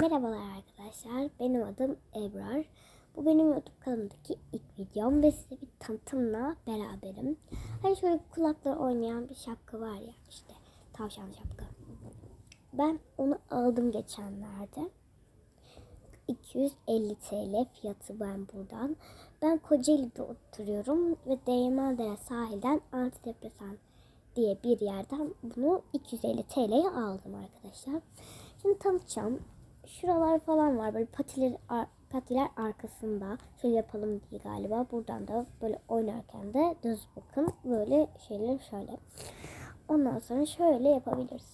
Merhabalar arkadaşlar. Benim adım Ebrar. Bu benim YouTube kanalımdaki ilk videom ve size bir tanıtımla beraberim. Hani şöyle kulakları oynayan bir şapka var ya işte tavşan şapka. Ben onu aldım geçenlerde. 250 TL fiyatı ben buradan. Ben Kocaeli'de oturuyorum ve Değirmendere sahilden antidepresan diye bir yerden bunu 250 TL'ye aldım arkadaşlar. Şimdi tanıtacağım. Şuralar falan var böyle patiler ar- patiler arkasında. Şöyle yapalım diye galiba. Buradan da böyle oynarken de düz bakın. Böyle şeyler şöyle. Ondan sonra şöyle yapabiliriz.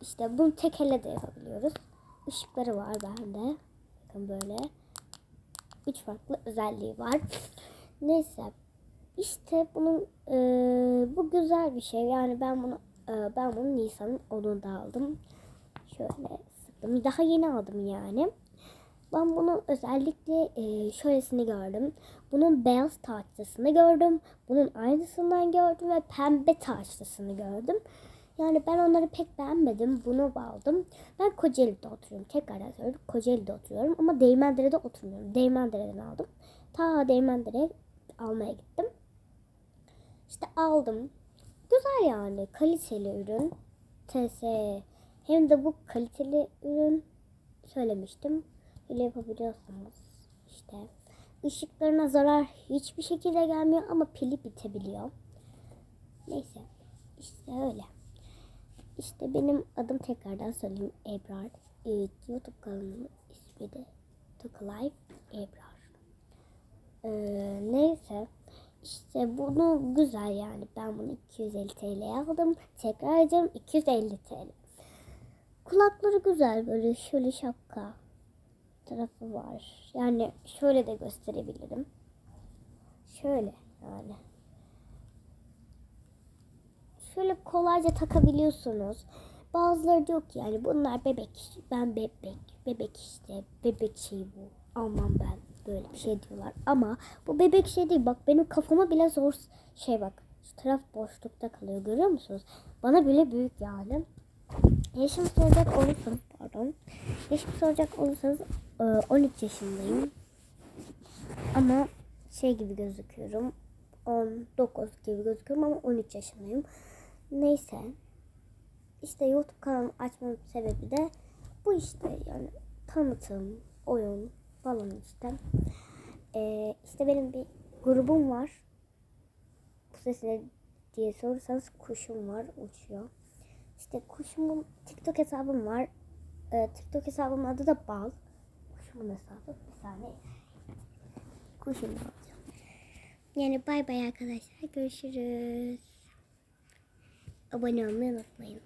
İşte bunu tek elle de yapabiliyoruz. Işıkları var bende. Bakın böyle. Üç farklı özelliği var. Neyse. İşte bunun e, bu güzel bir şey. Yani ben bunu e, ben bunu Nisan'ın 10'unda aldım. Şöyle sıktım. Daha yeni aldım yani. Ben bunu özellikle e, şöylesini gördüm. Bunun beyaz taçlısını gördüm. Bunun aynısından gördüm ve pembe taçlısını gördüm. Yani ben onları pek beğenmedim. Bunu aldım. Ben Kocaeli'de oturuyorum. Tekrardan söylüyorum. Kocaeli'de oturuyorum ama Değirmendere'de oturmuyorum. Değirmendere'den aldım. Ta Değirmendere'ye almaya gittim. İşte aldım. Güzel yani. Kaliteli ürün. TS. Hem de bu kaliteli ürün söylemiştim. Öyle yapabiliyorsanız işte. Işıklarına zarar hiçbir şekilde gelmiyor ama pili bitebiliyor. Neyse. İşte öyle. İşte benim adım tekrardan söyleyeyim Ebrar. Ee, YouTube kanalımın ismi de Tukalife Ebrar. Ee, neyse. İşte bunu güzel yani. Ben bunu 250 TL'ye aldım. Tekrar edeceğim 250 TL. Kulakları güzel böyle şöyle şapka tarafı var. Yani şöyle de gösterebilirim. Şöyle yani. Şöyle kolayca takabiliyorsunuz. Bazıları diyor ki yani bunlar bebek. Ben bebek. Bebek işte. Bebek şey bu. Almam ben. Böyle bir şey diyorlar. Ama bu bebek şey değil. Bak benim kafama bile zor şey bak. Şu taraf boşlukta kalıyor. Görüyor musunuz? Bana bile büyük yani. Yaşımı soracak olursanız pardon. Yaşımı soracak olursanız e, 13 yaşındayım. Ama şey gibi gözüküyorum. 19 gibi gözüküyorum ama 13 yaşındayım. Neyse. İşte YouTube kanalımı açmamın sebebi de bu işte yani tanıtım, oyun falan işte. Ee, işte benim bir grubum var. Bu sesine diye sorarsanız kuşum var uçuyor. İşte kuşumun TikTok hesabım var. Ee, TikTok hesabımın adı da Bal. Kuşumun hesabı. Bir saniye. Kuşum alacağım. Yani bay bay arkadaşlar. Görüşürüz. Abone olmayı unutmayın.